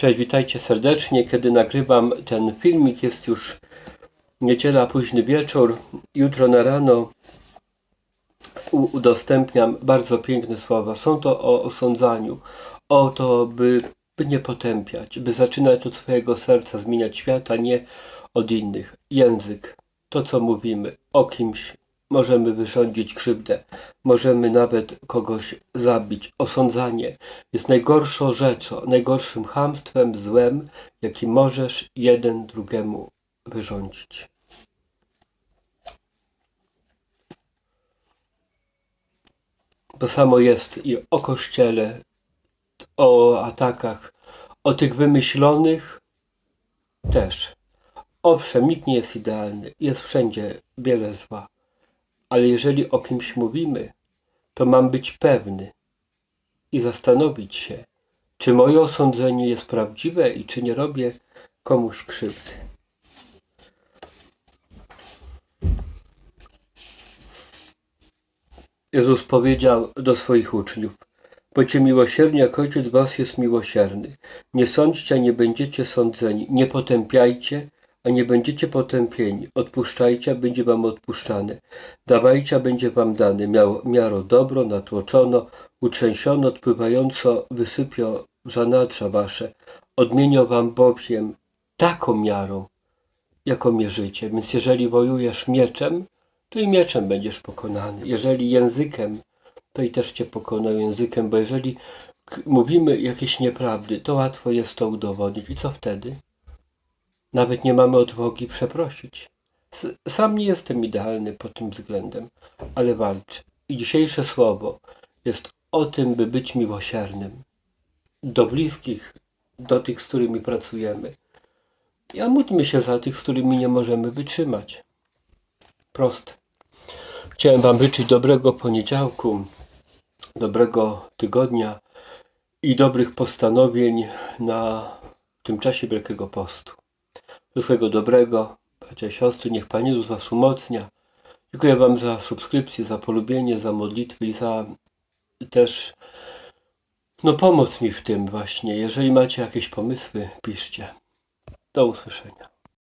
Cześć, witajcie serdecznie. Kiedy nagrywam ten filmik, jest już niedziela, późny wieczór. Jutro na rano udostępniam bardzo piękne słowa. Są to o osądzaniu, o to, by, by nie potępiać, by zaczynać od swojego serca, zmieniać świat, a nie od innych. Język, to co mówimy o kimś, możemy wyrządzić krzywdę, możemy nawet kogoś zabić. Osądzanie jest najgorszą rzeczą, najgorszym chamstwem, złem, jaki możesz jeden drugiemu wyrządzić. To samo jest i o kościele, o atakach, o tych wymyślonych też. Owszem, nikt nie jest idealny, jest wszędzie wiele zła, ale jeżeli o kimś mówimy, to mam być pewny i zastanowić się, czy moje osądzenie jest prawdziwe i czy nie robię komuś krzywdy. Jezus powiedział do swoich uczniów: Bądźcie miłosierni, jak Ojciec Was jest miłosierny. Nie sądźcie, a nie będziecie sądzeni. Nie potępiajcie, a nie będziecie potępieni. Odpuszczajcie, a będzie Wam odpuszczane. Dawajcie, a będzie Wam dane. Miało, miaro dobro, natłoczono, utrzęsiono, odpływająco wysypią zanadrza Wasze. Odmienią Wam bowiem taką miarą, jaką mierzycie. Więc jeżeli wojujesz mieczem, to i mieczem będziesz pokonany. Jeżeli językiem, to i też cię pokonają językiem, bo jeżeli mówimy jakieś nieprawdy, to łatwo jest to udowodnić. I co wtedy? Nawet nie mamy odwagi przeprosić. Sam nie jestem idealny pod tym względem, ale walczę. I dzisiejsze słowo jest o tym, by być miłosiernym. Do bliskich, do tych, z którymi pracujemy. Ja módlmy się za tych, z którymi nie możemy wytrzymać. Proste. Chciałem Wam życzyć dobrego poniedziałku, dobrego tygodnia i dobrych postanowień na tym czasie Wielkiego Postu. Wszystkiego dobrego, bracia i siostry, niech Pan Jezus Was umocnia. Dziękuję Wam za subskrypcję, za polubienie, za modlitwy i za też no pomoc mi w tym właśnie. Jeżeli macie jakieś pomysły, piszcie. Do usłyszenia.